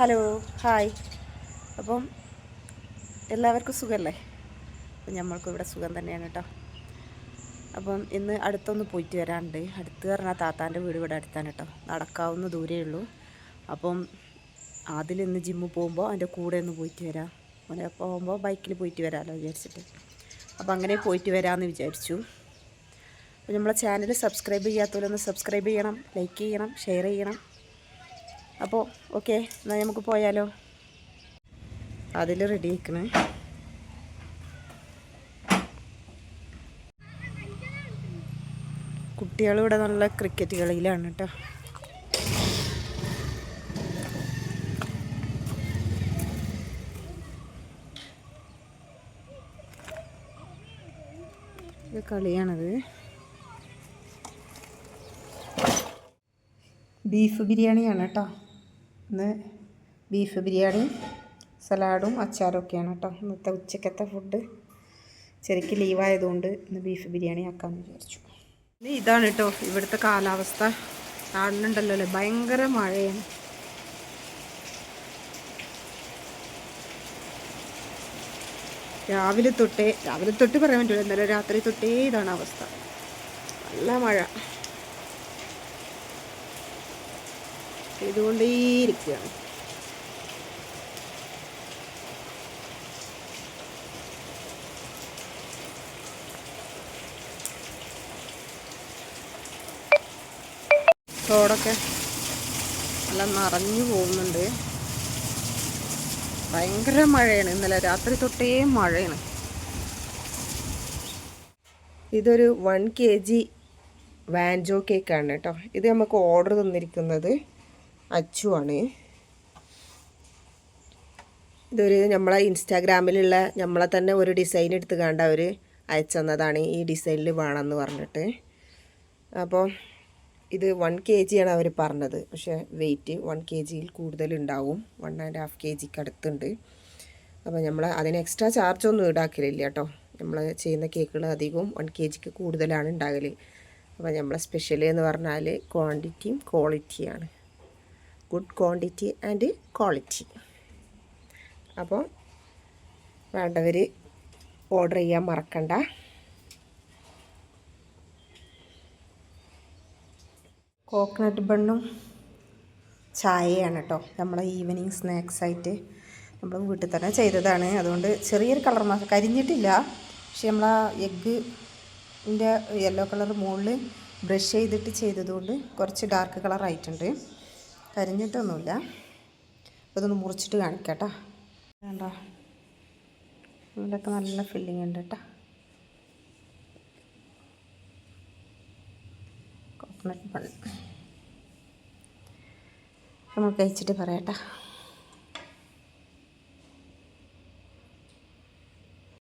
Hello hi. അപ്പം എല്ലാവർക്കും സുഖമല്ലേ അപ്പം നമ്മൾക്കും ഇവിടെ സുഖം തന്നെയാണ് കേട്ടോ. അപ്പം ഇന്ന് അടുത്തൊന്ന് പോയിട്ട് വരാനുണ്ട്. അടുത്ത് പറഞ്ഞാൽ താത്താന്റെ വീട് ഇവിടെ അടുത്താണ് കേട്ടോ. നടക്കാവുന്ന ദൂരേ ഉള്ളൂ. അപ്പം അതിലിന്ന് ജിമ്മിൽ പോകുമ്പോൾ അതിന്റെ കൂടെ ഒന്ന് പോയിട്ട് വരാം. അങ്ങനെ പോകുമ്പോൾ ബൈക്കിൽ പോയിട്ട് വരാമല്ലോ വിചാരിച്ചിട്ട്. അപ്പം അങ്ങനെ പോയിട്ട് വരാമെന്ന് വിചാരിച്ചു. അപ്പോൾ നമ്മളെ ചാനൽ സബ്സ്ക്രൈബ് ചെയ്യാത്തവരൊന്ന് സബ്സ്ക്രൈബ് ചെയ്യണം ലൈക്ക് ചെയ്യണം ഷെയർ ചെയ്യണം. അപ്പോൾ ഓക്കെ എന്നാൽ നമുക്ക് പോയാലോ? അതിൽ റെഡി ആക്കണേ കുട്ടികളിവിടെ നല്ല ക്രിക്കറ്റ് കളിയിലാണ് കേട്ടോ ഇത് കളിയാണത്. ബീഫ് ബിരിയാണിയാണ് കേട്ടോ ഇന്ന് ബീഫ് ബിരിയാണി സലാഡും അച്ചാറും ഒക്കെയാണ് കേട്ടോ. ഇന്നത്തെ ഉച്ചക്കത്തെ ഫുഡ് ശരിക്കും ലീവായതുകൊണ്ട് ഇന്ന് ബീഫ് ബിരിയാണി ആക്കാമെന്ന് വിചാരിച്ചു. ഇനി ഇതാണ് കേട്ടോ ഇവിടുത്തെ കാലാവസ്ഥ. കാണുന്നുണ്ടല്ലോ അല്ലേ? ഭയങ്കര മഴയാണ്. രാവിലെ തൊട്ടേ രാവിലെ തൊട്ട് പറയാൻ പറ്റില്ല ഇന്നലെ രാത്രി തൊട്ടേ ഇതാണ് അവസ്ഥ. നല്ല മഴ. ചെയ്തുകൊണ്ടേയിരിക്കുകയാണ്. റോഡൊക്കെ നല്ല നിറഞ്ഞു പോകുന്നുണ്ട്. ഭയങ്കര മഴയാണ്. ഇന്നലെ രാത്രി തൊട്ടേ മഴയാണ്. ഇതൊരു വൺ കെ ജി വാൻജോ കേക്കാണ് കേട്ടോ. ഇത് നമുക്ക് ഓർഡർ തന്നിരിക്കുന്നത്. അച്ചു ആണ് ഇതൊരു നമ്മളെ ഇൻസ്റ്റാഗ്രാമിലുള്ള നമ്മളെ തന്നെ ഒരു ഡിസൈൻ എടുത്ത് കണ്ട അവർ അയച്ചു തന്നതാണ് ഈ ഡിസൈനിൽ വേണമെന്ന് പറഞ്ഞിട്ട്. അപ്പോൾ ഇത് വൺ കെ ജിയാണ് അവർ പറഞ്ഞത്. പക്ഷേ വെയിറ്റ് വൺ കെ ജിയിൽ കൂടുതലുണ്ടാവും വൺ ആൻഡ് ഹാഫ് കെ ജിക്ക് അടുത്തുണ്ട്. അപ്പോൾ നമ്മൾ അതിന് എക്സ്ട്രാ ചാർജ് ഒന്നും ഈടാക്കലില്ല കേട്ടോ. നമ്മൾ ചെയ്യുന്ന കേക്കുകൾ അധികവും വൺ കെ ജിക്ക് കൂടുതലാണ് ഉണ്ടാകൽ അപ്പോൾ നമ്മളെ സ്പെഷ്യൽ എന്ന് പറഞ്ഞാൽ ക്വാണ്ടിറ്റിയും ക്വാളിറ്റിയാണ് ഗുഡ് ക്വാണ്ടിറ്റി ആൻഡ് ക്വാളിറ്റി അപ്പോൾ വേണ്ടവർ ഓർഡർ ചെയ്യാൻ മറക്കണ്ട. കോക്കനട്ട് ബണ്ണും ചായയാണ് കേട്ടോ നമ്മളെ ഈവനിങ് സ്നാക്സായിട്ട് നമ്മൾ വീട്ടിൽ തന്നെ ചെയ്തതാണ്. അതുകൊണ്ട് ചെറിയൊരു കളർ മാസം കരിഞ്ഞിട്ടില്ല. പക്ഷെ നമ്മൾ ആ എഗ്ഗിന്റെ യെല്ലോ കളർ മുകളിൽ ബ്രഷ് ചെയ്തിട്ട് ചെയ്തതുകൊണ്ട് കുറച്ച് ഡാർക്ക് കളർ ആയിട്ടുണ്ട്. കരിഞ്ഞിട്ടൊന്നുമില്ല. ഇതൊന്ന് മുറിച്ചിട്ട് കാണിക്കാം കേട്ടോ വേണ്ട നല്ല ഫില്ലിങ് ഉണ്ട് കേട്ടോ കോക്കനട്ട് ബൺ നമുക്ക് കഴിച്ചിട്ട് പറയാം കേട്ടോ